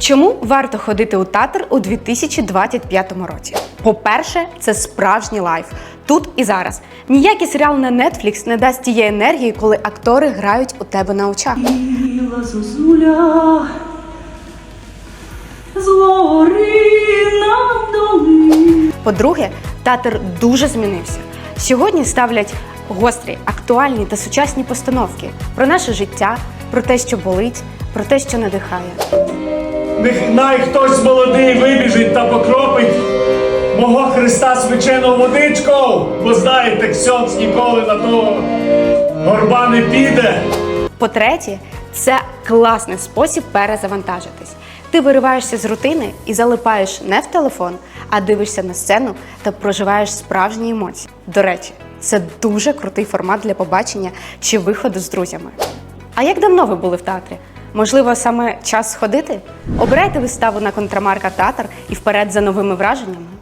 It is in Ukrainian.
Чому варто ходити у театр у 2025 році? По-перше, це справжній лайф тут і зараз. Ніякий серіал на Netflix не дасть тієї енергії, коли актори грають у тебе на очах. Біла зозуля. По-друге, театр дуже змінився. Сьогодні ставлять гострі, актуальні та сучасні постановки про наше життя, про те, що болить, про те, що надихає. Нехай хтось молодий вибіжить та покропить мого Христа свячену водичку, бо знаєте, ксьонц ніколи на того горба не піде. По-третє, це класний спосіб перезавантажитись. Ти вириваєшся з рутини і залипаєш не в телефон, а дивишся на сцену та проживаєш справжні емоції. До речі, це дуже крутий формат для побачення чи виходу з друзями. А як давно ви були в театрі? Можливо, саме час сходити? Обирайте виставу на контрамарка театр і вперед за новими враженнями.